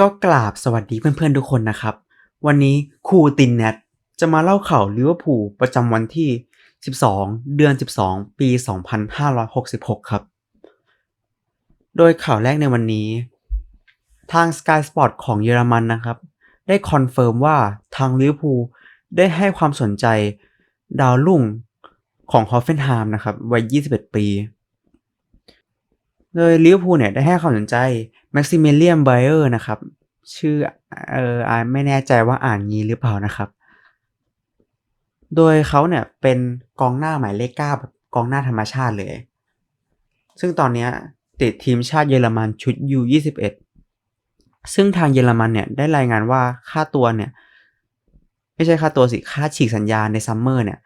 ก็กราบสวัสดีเพื่อนๆทุกคนนะครับ วันนี้ครูตินเนตจะมาเล่าข่าวลิเวอร์พูลประจำวันที่ 12 เดือน 12 ปี 2566 ครับ โดยข่าวแรกในวันนี้ ทาง Sky Sport ของเยอรมันนะครับ ได้คอนเฟิร์มว่าทางลิเวอร์พูลได้ให้ความสนใจดาวรุ่งของฮอฟเฟนไฮม์นะครับวัย 21 ปี โดยลิเวอร์พูลเนี่ยได้ให้ความสนใจแม็กซิเมเลียนไบเออร์นะครับ ชื่อเออไม่แน่ใจว่าอ่านงี้หรือเปล่านะครับ โดยเขาเนี่ยเป็นกองหน้าหมายเลขเก้าแบบกองหน้าธรรมชาติเลย ซึ่งตอนนี้ติดทีมชาติเยอรมันชุด U21 ซึ่งทางเยอรมันเนี่ยได้รายงานว่าค่าตัวเนี่ย ไม่ใช่ค่าตัวสิ ค่าฉีกสัญญาในซัมเมอร์เนี่ย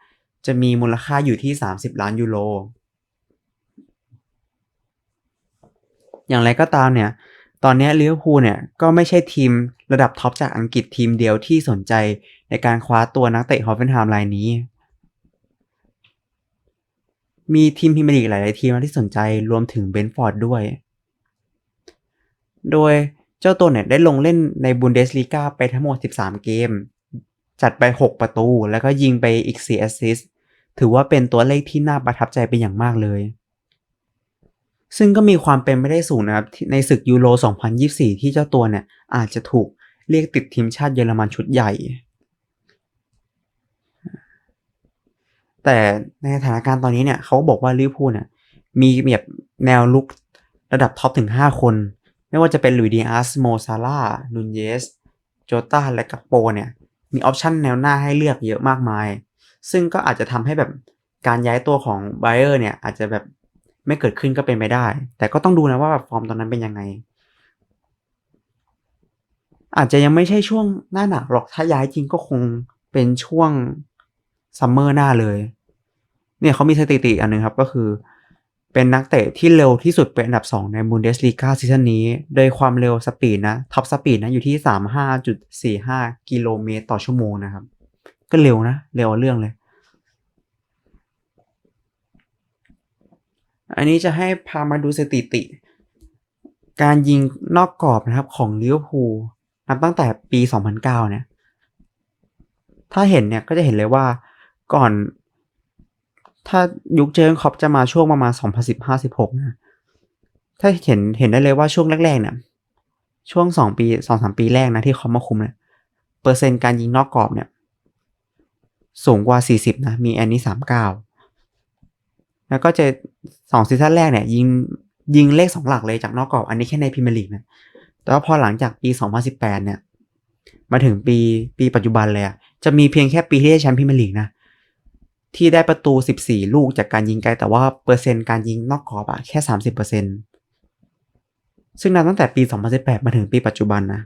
จะมีมูลค่าอยู่ที่ 30 ล้านยูโร อย่างไรก็ตามเนี่ย ตอนนี้ลิเวอร์พูลเนี่ยก็ไม่ใช่ทีมระดับท็อปจากอังกฤษทีมเดียวที่สนใจในการคว้าตัวนักเตะฮอฟเฟนไฮม์รายนี้ มีทีมพรีเมียร์ลีกหลาย ๆ ทีมที่สนใจรวมถึงเบนฟอร์ดด้วย โดยเจ้าตัวเนี่ยได้ลงเล่นในบุนเดสลีกาไปทั้งหมด 13 เกม จัดไป 6 ประตู แล้วก็ยิงไปอีก4แอสซิสต์ถือว่าเป็นตัวเลขที่น่าประทับใจเป็นอย่างมากเลย ซึ่งก็มีความเป็นไม่ได้สูงนะครับในศึกยูโร 2024 ที่เจ้าตัวเนี่ยอาจจะถูกเรียกติดทีมชาติเยอรมันชุดใหญ่ แต่ในสถานการณ์ตอนนี้เนี่ยเขาบอกว่าลิเวอร์พูลเนี่ยมีแบบแนวลุกระดับท็อปถึง 5 คน ไม่ว่าจะเป็นลุยดีอาร์สโมซาร่านูนเยสโจตาและกัปโปเนี่ยมีออปชันแนวหน้าให้เลือกเยอะมากมาย ซึ่งก็อาจจะทำให้แบบการย้ายตัวของไบเออร์เนี่ยอาจจะแบบ ไม่เกิดขึ้นก็เป็นไปได้ แต่ก็ต้องดูนะว่าแบบฟอร์มตอนนั้นเป็นยังไง อาจจะยังไม่ใช่ช่วงหน้าหนาวหรอกถ้าย้ายจริงก็คงเป็นช่วงซัมเมอร์หน้าเลย เนี่ยเขามีสถิติอันหนึงครับก็คือ เป็นนักเตะที่เร็วที่สุดเป็นอันดับ 2 ในบุนเดสลีกาซีซั่นนี้ โดยความเร็วสปีดนะท็อปสปีดนะอยู่ที่ 35.45 กิโลเมตรต่อชั่วโมงนะครับ ก็เร็วนะ เร็วเรื่องเลย นนี้จะให้พามาดูสถิติ การยิงนอกกรอบนะครับของลิเวอร์พูลนับตั้งแต่ปี 2009 เนี่ย ถ้าเห็นเนี่ยก็จะเห็นเลยว่าก่อน ถ้ายุคเจอร์คอปจะมาช่วงประมาณ 2015-16 นะถ้าเห็นเห็นได้เลยว่าช่วงแรกๆเนี่ยช่วง2ปี2-3ปีแรกนะที่เขามาคุมเนี่ยเปอร์เซ็นต์การยิงนอกกรอบเนี่ย สูงกว่า 40 นะ มีแอนนี่ 39 แล้วก็จะสองซีซั่นแรกเนี่ย ยิงยิงเลขสองหลักเลยจากนอกกรอบ อันนี้แค่ในพรีเมียร์ลีกนะแต่ว่าพอหลังจากปี 2018 เนี่ย มาถึงปีปีปัจจุบันเลยอะจะมีเพียงแค่ปีที่ได้แชมป์พรีเมียร์ลีกนะ ที่ได้ประตู 14 ลูกจากการยิงไกล แต่ว่าเปอร์เซ็นต์การยิงนอกกรอบอะแค่ 30%ซึ่งนับตั้งแต่ปี 2018 มาถึงปีปัจจุบันนะ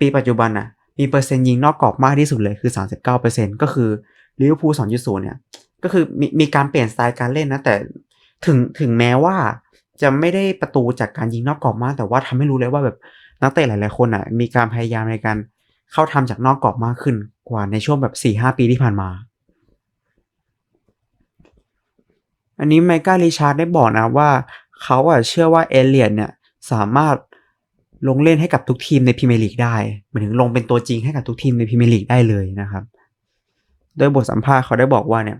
ปีปัจจุบันอะมีเปอร์เซ็นต์ยิงนอกกรอบมากที่สุดเลยคือ 39%ก็คือลิเวอร์พูล2.0 เนี่ย ก็คือมีมีการเปลี่ยนสไตล์การเล่นนะแต่ถึงถึงแม้ว่าจะไม่ได้ประตูจากการยิงนอกกรอบมาก แต่ว่าทำให้รู้เลยว่าแบบนักเตะหลาย ๆ คนอะ มีการพยายามในการเข้าทำจากนอกกรอบมากขึ้นกว่าในช่วงแบบสี่ห้าปีที่ผ่านมา อันนี้ไมก้าริชาร์ดได้บอกนะว่าเขาอะเชื่อว่าเอเลียนเนี่ยสามารถลงเล่นให้กับทุกทีมในพรีเมียร์ลีกได้หมายถึงลงเป็นตัวจริงให้กับทุกทีมในพรีเมียร์ลีกได้เลยนะครับ โดยบทสัมภาษณ์เขาได้บอกว่าเนี่ย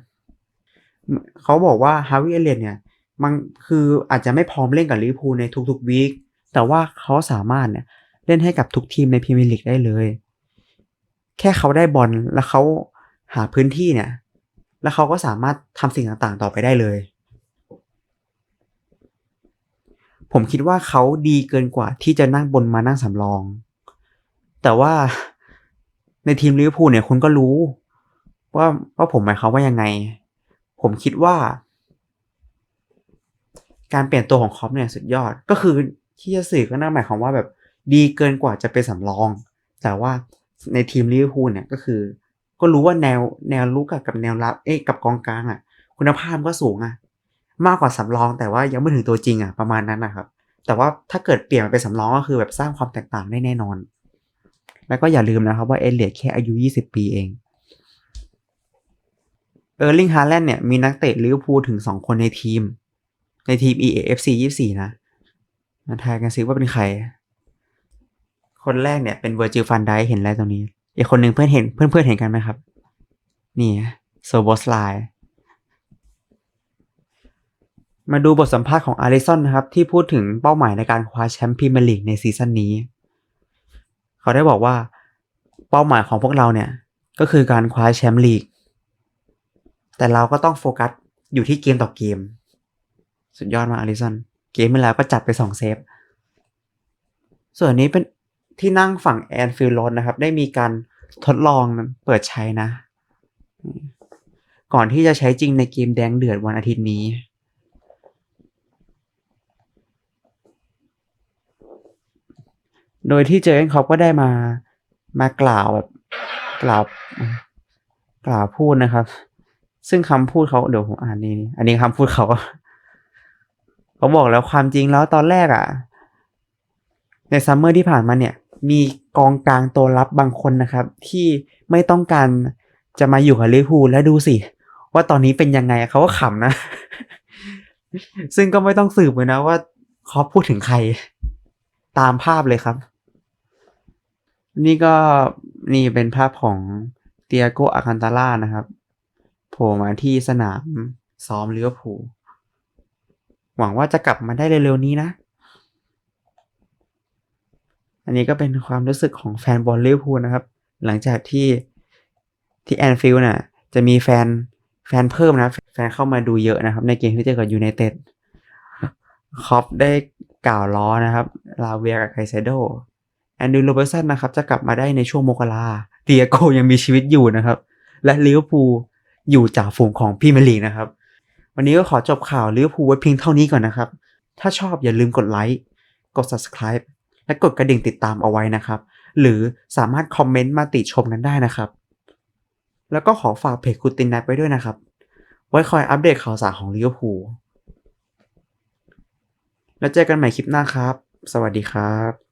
เขาบอกว่าฮาวิเอเลียนเนี่ยมันคืออาจจะไม่พร้อมเล่นกับลิเวอร์พูลในทุกๆวีคแต่ว่าเขาสามารถเนี่ยเล่นให้กับทุกทีมในพรีเมียร์ลีกได้เลย แค่เขาได้บอลแล้วเขาหาพื้นที่เนี่ย แล้วเขาก็สามารถทำสิ่งต่างๆต่อไปได้เลย ผมคิดว่าเขาดีเกินกว่าที่จะนั่งบนมานั่งสำรอง แต่ว่าในทีมลิเวอร์พูลเนี่ยคุณก็รู้ ว่าว่าผมหมายความว่ายังไง ผมคิดว่า การเปลี่ยนตัวของคอปเนี่ยสุดยอด ก็คือที่จะสื่อก็น่าหมายความว่าแบบดีเกินกว่าจะเป็นสำรอง แต่ว่าในทีมลิเวอร์พูลเนี่ยก็คือ ก็รู้ว่าแนวแนวลุกกับแนวรับเอ้กับกองกลางอะ คุณภาพก็สูงอะ มากกว่าสำรอง แต่ว่ายังไม่ถึงตัวจริงอะประมาณนั้นนะครับ แต่ว่าถ้าเกิดเปลี่ยนเป็นสำรองก็คือแบบสร้างความแตกต่างได้แน่นอน แล้วก็อย่าลืมนะครับว่าเอเลียดแค่อายุ 20 ปีเอง เออร์ลิงฮาแลนด์เนี่ยมีนักเตะลิเวอร์พูลถึง2คนในทีม ในทีม EAFC 24 นะ มาทายกันซิว่าเป็นใคร คนแรกเนี่ยเป็นเวอร์จิลฟันไดเห็นแล้วตรงนี้ อีกคนหนึ่งเพื่อนเห็นเพื่อนเพื่อนเห็นกันไหมครับ นี่โซโบสไลมาดูบทสัมภาษณ์ของอาริสันนะครับ ที่พูดถึงเป้าหมายในการคว้าแชมป์พรีเมียร์ลีกในซีซั่นนี้ เขาได้บอกว่า เป้าหมายของพวกเราเนี่ย ก็คือการคว้าแชมป์ลีก แต่เราก็ต้องโฟกัสอยู่ที่เกมต่อเกม สุดยอดมากอาริสันเกมเมื่อแล้วก็จัดไปสองเซฟ ส่วนนี้เป็นที่นั่งฝั่งแอนฟิลด์นะครับ ได้มีการทดลองเปิดใช้นะ ก่อนที่จะใช้จริงในเกมแดงเดือดวันอาทิตย์นี้ โดยที่เจอเกนคอปก็ได้มามากล่าวแบบกล่าวกล่าวพูดนะครับ ซึ่งคำพูดเขาเดี๋ยวผมอ่านนี่อันนี้คำพูดเขาเขาบอกแล้วความจริงแล้วตอนแรกอะ่ะ ในซัมเมอร์ที่ผ่านมาเนี่ย มีกองกลางตัวรับบางคนนะครับ ที่ไม่ต้องการจะมาอยู่กับลิเวอร์พูลแล้วดูสิ ว่าตอนนี้เป็นยังไงเขาก็ขำนะ ซึ่งก็ไม่ต้องสืบเลยนะว่าเขาพูดถึงใครตามภาพเลยครับ นี่ก็นี่เป็นภาพของเตียโกอาคันตาล่านะครับ โผล่มาที่สนามซ้อมเลิเวอร์พูหวังว่าจะกลับมาได้เร็วๆนี้นะ อันนี้ก็เป็นความรู้สึกของแฟนบอลลิเวอร์พูลนะครับ หลังจากที่ที่แอนฟิลด์น่ะ จะมีแฟนแฟนเพิ่มนะ แฟนเข้ามาดูเยอะนะครับ ในเกมที่เจอกับยูไนเต็ดคอปได้กล่าวล้อนะครับลาเวียกับไคเซโดแอนดรูโรเบอร์สันนะครับ จะกลับมาได้ในช่วงโมกราเตียโกยังมีชีวิตอยู่นะครับ และลิเวอร์พูล อยู่จ่าฝูงของพรีเมียร์ลีนะครับ วันนี้ก็ขอจบข่าวลิเวอร์พูลไว้เพียงเท่านี้ก่อนนะครับ ถ้าชอบอย่าลืมกดไลค์กด subscribe และกดกระดิ่งติดตามเอาไว้นะครับ หรือสามารถคอมเมนต์มาติชมกันได้นะครับ แล้วก็ขอฝากเพจคูตินนัทไว้ด้วยนะครับ ไว้คอยอัปเดตข่าวสารของลิเวอร์พูลแล้วเจอกันใหม่คลิปหน้าครับ สวัสดีครับ